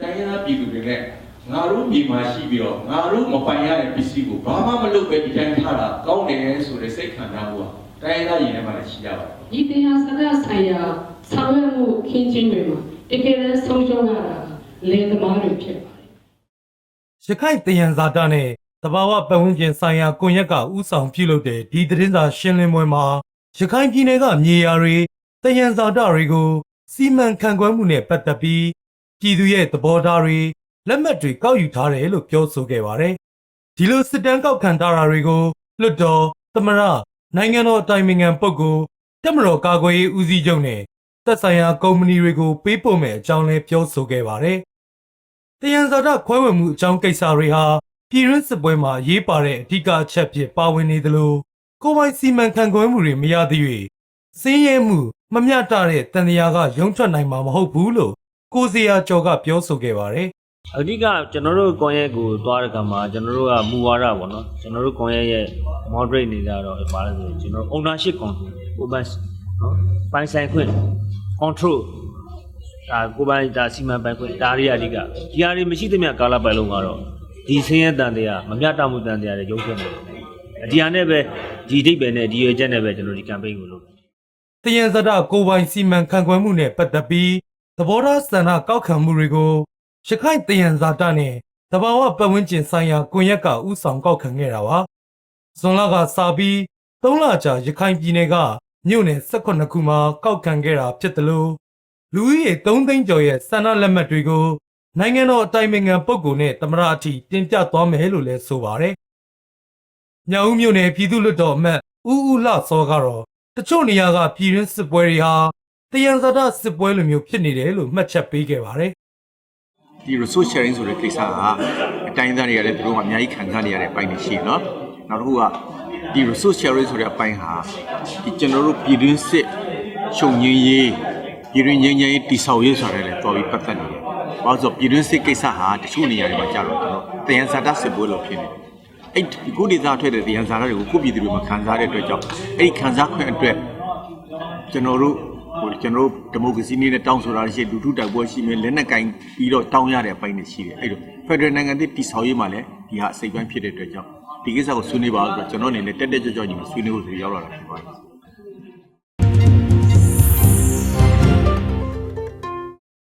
ရင်းသားပြည်သူတွေနဲ့ငါတို့မြေမှာရှိပြီးတော့ငါတို့မပိုင်ရတဲ့ပစ္စည်းကိုဘာမှမလုပ်ပဲဒီတိုင်းထားတာကောင်းတယ်ဆိုတဲ့စိတ်ခံစားမှုကတိုင်းရင်းသားရင်ထဲမှာလည်းရှိရပါတယ်ဒီတရားစကားဆိုင်ရာဆောင်ရွက်မှုခင်းချင်းတွေမှာတကယ်လဲဆုံးရှုံးရတာလေသမားတွေဖြစ်ပါတယ်ရခိုင်တယံဇာတာနဲ့တဘာဝပတ်ဝန်းကျင်ဆိုင်ရာကွန်ရက်ကဥဆောင်ပြုလုပ်တဲ့ဒီသတင်းစာရှင်းလင်းပွဲမှာရခိုင်ပြည်နယ်ကမြေယာတွေတယံဇာတာတွေကိုစီမံခန့်ခွဲမှုနဲ့ပတ်သက်ပြီး ပြည်သူရဲ့သဘောထားတွေလက်မှတ်တွေကောက်ယူထားတယ်လို့ပြောဆိုခဲ့ပါတယ်။ဒီလိုစစ်တမ်းကောက်ခံထားတာတွေကိုလွတ်တော်သမရနိုင်ငံတော်အတိုင်ပင်ခံပုဂ္ဂိုလ်တက်မတော်ကာကွယ်ရေးဦးစီးချုပ်နဲ့သက်ဆိုင်ရာကုမ္ပဏီတွေကိုပေးပို့မယ်အကြောင်းလည်းပြောဆိုခဲ့ပါတယ်။တယံဇာတခွဲဝေမှုအကြောင်းကိစ္စတွေဟာပြည်ရင်းစစ်ပွဲမှာအရေးပါတဲ့အဓိကအချက်ဖြစ်ပါဝင်နေသလိုကိုယ်ပိုင်စီမံခန့်ခွဲမှုတွေမရသေး၍စင်းရဲမှုမမျှတတဲ့တန်တရားကရုံထွက်နိုင်မှာမဟုတ်ဘူးလို့ ကိုစရာကျော်ကပြောဆိုခဲ့ပါတယ်အဓိကကျွန်တော်တို့ကွန်ရက်ကိုသွားတဲ့ကမှာကျွန်တော်တို့ကမူဝါဒပေါ့နော်ကျွန်တော်တို့ကွန်ရက်ရဲ့ moderate နေကြတော့ဘာလဲဆိုရင်ကျွန်တော် ownership control ကိုယ်ပိုင်နော်ပိုင်ဆိုင်ခွင့် control ဒါကိုယ်ပိုင်ဒါစီမံပိုင်ခွင့်ဒါတွေအဓိကဒီဟာတွေမရှိသမျှကာလပတ်လုံးကတော့ဒီဆင်းရဲတန်တရားမမျှတမှုတန်တရားတွေရုပ်ထွက်နေတယ်ဒီဟာနဲ့ပဲဒီဒိတ်ပဲနဲ့ဒီရွေချက်နဲ့ပဲကျွန်တော်ဒီ campaign ကိုလုပ်တယ်။တယံဇာတကိုယ်ပိုင်စီမံခန့်ခွဲမှုနဲ့ပတ်သက်ပြီး သဘောထားစံနာကောက်ခံမှုတွေကိုရခိုင်တယံဇာတနဲ့တဘာဝပတ်ဝန်းကျင်ဆိုင်ရာကွန်ရက်ကဥဆောင်ကောက်ခံခဲ့တာပါ။ဇွန်လကစပြီး3လကြာရခိုင်ပြည်နယ်ကမြို့နယ်18ခုမှာကောက်ခံခဲ့တာဖြစ်တယ်လို့လူဦးရေ3သိန်းကျော်ရဲ့ဆန္ဒလက်မှတ်တွေကိုနိုင်ငံတော်အတိုင်ပင်ခံပုဂ္ဂိုလ်နဲ့သမ္မတအထိတင်ပြသွားမယ်လို့လည်းဆိုပါတယ်။ညောင်ဦးမြို့နယ်ပြည်သူ့လွှတ်တော်အမတ်ဦးဦးလှစောကတော့တချို့နေရာကပြည်တွင်းစစ်ပွဲတွေဟာ တယံဇာတစစ်ပွဲလိုမျိုးဖြစ်နေတယ်လို့မှတ်ချက်ပေးခဲ့ပါတယ်ဒီ resource sharing ဆိုတဲ့ကိစ္စကအတိုင်းအသားတွေကလည်းသူတို့ကအများကြီးခံစားနေရတဲ့အပိုင်းတွေရှိတယ်နော်နောက်တစ်ခုကဒီ resource sharing ဆိုတဲ့အပိုင်းဟာဒီကျွန်တော်တို့ပြည်တွင်းစစ်ချုပ်ငင်းရေးပြည်တွင်းငင်းငင်းရေးတိဆောက်ရေးဆိုတာလည်းတော်ပြီးပတ်သက်နေတယ်။ဘာလို့ဆိုပြည်တွင်းစစ်ကိစ္စဟာတချို့နေရာတွေမှာကြာတော့ကျွန်တော်တယံဇာတစစ်ပွဲလို့ဖြစ်နေတယ်။အဲ့ဒီကိုဒေသထွက်တဲ့တယံဇာတတွေကိုကိုပြည်သူတွေမခံစားတဲ့အတွက်ကြောင့်အဲ့ဒီခံစားခွင့်အတွက်ကျွန်တော်တို့ ဟိုကျွန်တော်တို့ဒီမိုကရေစီနည်းနဲ့တောင်းဆိုတာရှိလူထုတိုက်ပွဲရှိမယ်လက်နက်ကင်ပြီးတော့တောင်းရတဲ့အပိုင်းတွေရှိတယ်အဲ့လိုဖက်ဒရယ်နိုင်ငံတည်တည်ဆောက်ရေးမှာလည်းဒီဟာအစိပ်ပိုင်းဖြစ်တဲ့အတွက်ကြောင့်ဒီကိစ္စကိုဆွေးနွေးပါဆိုတော့ကျွန်တော်အနေနဲ့တက်တက်ကြွကြွညီမဆွေးနွေးဖို့ဆိုရောက်လာတာဖြစ်ပါတယ်